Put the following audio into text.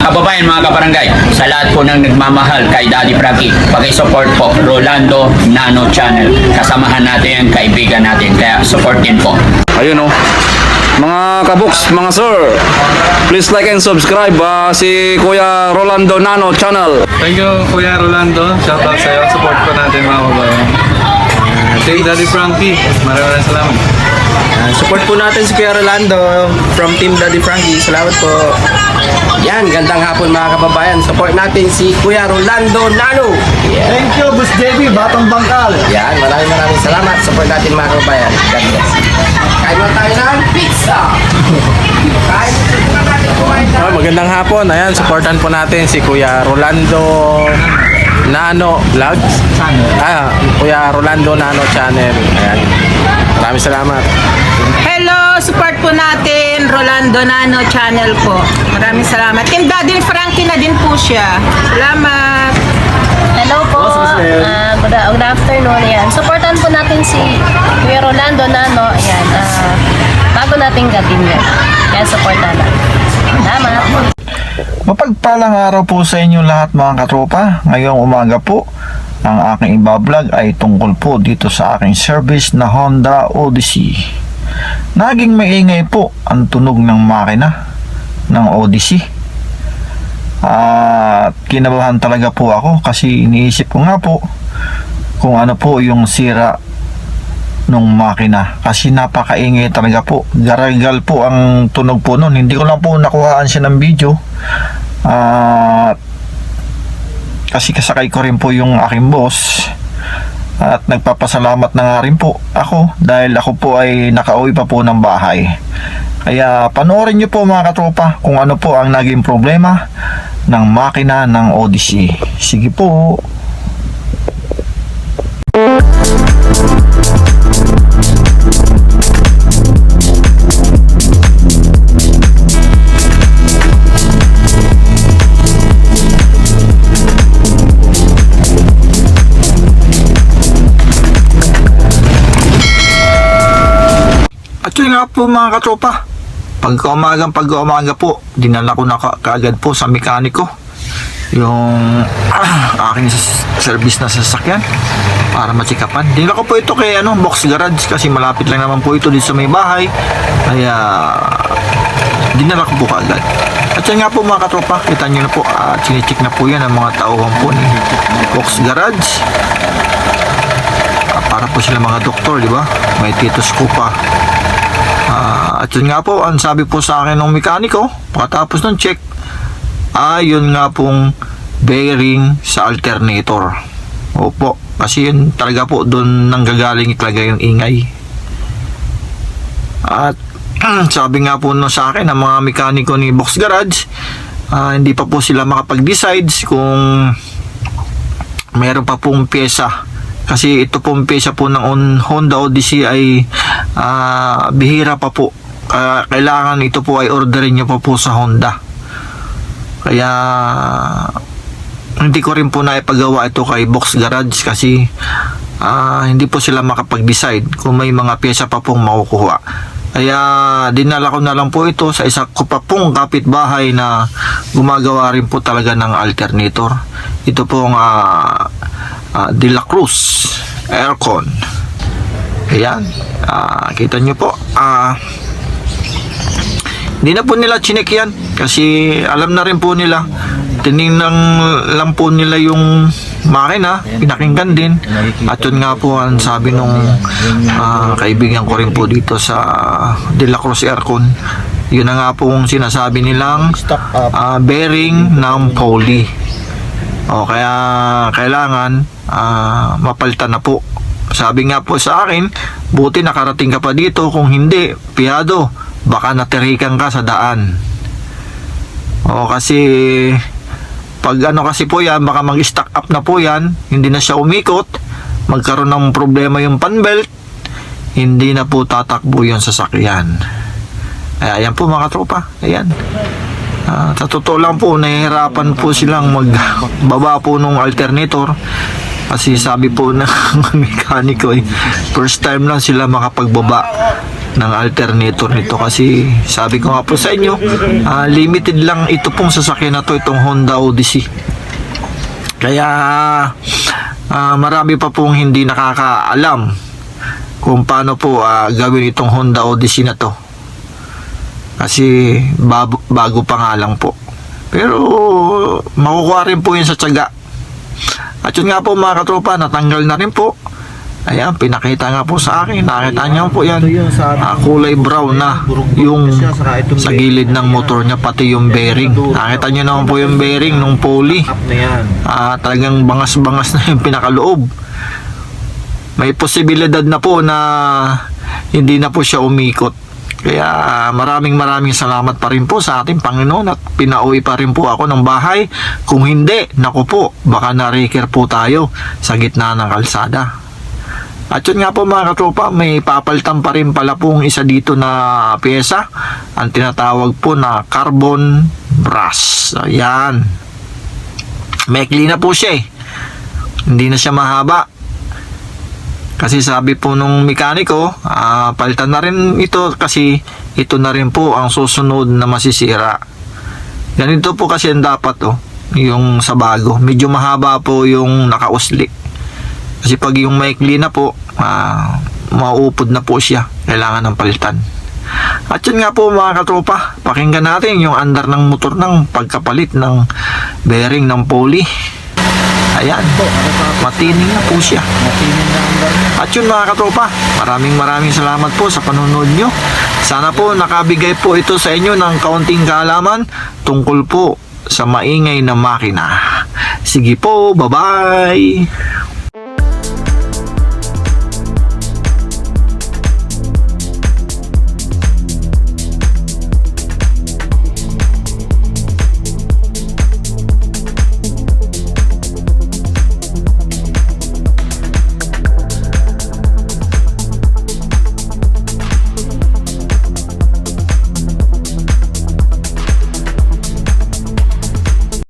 Kababayan mga kabarangay, sa lahat po ng nagmamahal kay Daddy Frankie, pag-support po Rolando Nano Channel. Kasamahan natin ang kaibigan natin, kaya support din po. Ayun oh. Mga kabuks, mga sir, please like and subscribe ah, si Kuya Rolando Nano Channel. Thank you, Kuya Rolando. Shout out sa'yo. Support ko natin mga kabayan. Uh, Team Daddy Frankie. Maraming salamat. Ah, support po natin si Kuya Rolando from Team Daddy Frankie. Salamat po. Yan, gandang hapon mga kababayan. Support natin si Kuya Rolando Nano. Yeah. Thank you, Boss JB, Batang Bangkal. Yan, maraming maraming salamat. Support natin mga kababayan. God bless. Kain mo tayo ng pizza. Kain mo kumain ng Oh, magandang hapon. Ayan, supportan po natin si Kuya Rolando Nano Vlogs. Ah, Kuya Rolando Nano Channel. Ayan. Maraming salamat. Hello, support po natin Rolando Nano channel po. Maraming salamat. Team Daddy Frankie na din po siya. Salamat. Hello po. Ah, good, good afternoon. Ayan. Supportan po natin si Kuya Rolando Nano. Ayan. ah, bago nating gabin yan. Ayan, supportan natin. Salamat. Mapagpalang araw po sa inyo lahat mga katropa. Ngayong umaga po, ang aking ibablog ay tungkol po dito sa aking service na Honda Odyssey. Naging maingay po ang tunog ng makina ng Odyssey. At kinabahan talaga po ako kasi iniisip ko nga po kung ano po yung sira nung makina. Kasi napakaingay talaga po. Garagal po ang tunog po nun. Hindi ko lang po nakuhaan siya ng video. At kasi kasakay ko rin po yung aking boss. At nagpapasalamat na nga rin po ako dahil ako po ay nakauwi pa po ng bahay. Kaya panoorin nyo po mga katropa kung ano po ang naging problema ng makina ng Odyssey. Sige po nga po mga katropa, pagkaumagang pag-umaga po, dinala ko na ka- kaagad po sa mekaniko yung ah, aking service na sasakyan para matsikapan. Dinala ko po ito kay ano, box garage kasi malapit lang naman po ito dito sa may bahay. Kaya dinala ko po kaagad. At yan nga po mga katropa, kita nyo na po, uh, chinichik na po yan ang mga tauhan po ni box garage. Ah, para po sila mga doktor, di ba? May stethoscope pa. At yun nga po, ang sabi po sa akin ng mekaniko, pagkatapos ng check, ay yun nga pong bearing sa alternator. Opo, kasi yun talaga po doon nanggagaling talaga yung ingay. At sabi nga po no sa akin ng mga mekaniko ni Box Garage, ah, hindi pa po sila makapag-decide kung meron pa pong pyesa kasi ito pong pyesa po ng on- Honda Odyssey ay ah, bihira pa po Kaya kailangan ito po ay orderin nyo pa po sa Honda kaya hindi ko rin po naipagawa ito kay Box Garage kasi ah, hindi po sila makapag-decide kung may mga pyesa pa pong makukuha kaya dinala ko na lang po ito sa isa ko pa pong kapitbahay na gumagawa rin po talaga ng alternator. Ito pong ah, ah, De La Cruz Aircon. Ayan. Ah, kita nyo po. Ah, hindi na po nila chinek yan kasi alam na rin po nila. Tinignan lang po nila yung makina, pinakinggan din. At yun nga po ang sabi nung ah, kaibigan ko rin po dito sa De La Cruz Aircon. Yun na nga pong sinasabi nilang ah, bearing ng poly. O kaya kailangan ah, mapalitan na po. Sabi nga po sa akin, buti nakarating ka pa dito kung hindi, piyado, baka natirikan ka sa daan. O kasi pag ano kasi po yan, baka mag-stack up na po yan, hindi na siya umikot, magkaroon ng problema yung panbelt, hindi na po tatakbo yung sasakyan. Ay, ayan po mga tropa, ayan. Ah, sa totoo lang po, nahihirapan po silang magbaba po nung alternator. Kasi sabi po ng mekaniko eh, first time lang sila makapagbaba ng alternator nito kasi sabi ko nga po sa inyo ah, limited lang ito pong sasakyan na to itong Honda Odyssey. Kaya ah, marami pa pong hindi nakakaalam kung paano po ah, gawin itong Honda Odyssey na to. Kasi bago, bago pa nga lang po. Pero makukuha rin po yun sa tiyaga. At yun nga po mga katropa, natanggal na rin po. Ayan, pinakita nga po sa akin. Nakita niyo po yan. Ah, kulay brown na yung sa gilid ng motor niya, pati yung bearing. Nakita niyo naman po yung bearing nung pulley. Ah, talagang bangas-bangas na yung pinakaloob. May posibilidad na po na hindi na po siya umikot. Kaya maraming maraming salamat pa rin po sa ating Panginoon at pinauwi pa rin po ako ng bahay. Kung hindi, naku po, baka na-raker po tayo sa gitna ng kalsada. At yun nga po mga katropa, may papalitan pa rin pala pong isa dito na pyesa. Ang tinatawag po na carbon brass. Ayan. Maikli na po siya eh. Hindi na siya mahaba. Kasi sabi po nung mekaniko, ah, palitan na rin ito kasi ito na rin po ang susunod na masisira. Ganito po kasi ang dapat oh, yung sa bago. Medyo mahaba po yung nakausli. Kasi pag yung maikli na po, ah, mauupod na po siya. Kailangan ng palitan. At yun nga po mga katropa, pakinggan natin yung andar ng motor ng pagkapalit ng bearing ng pulley. Ayan, matining na po siya. At yun mga katropa, maraming maraming salamat po sa panunod nyo. Sana po nakabigay po ito sa inyo ng kaunting kaalaman tungkol po sa maingay na makina. Sige po, bye-bye!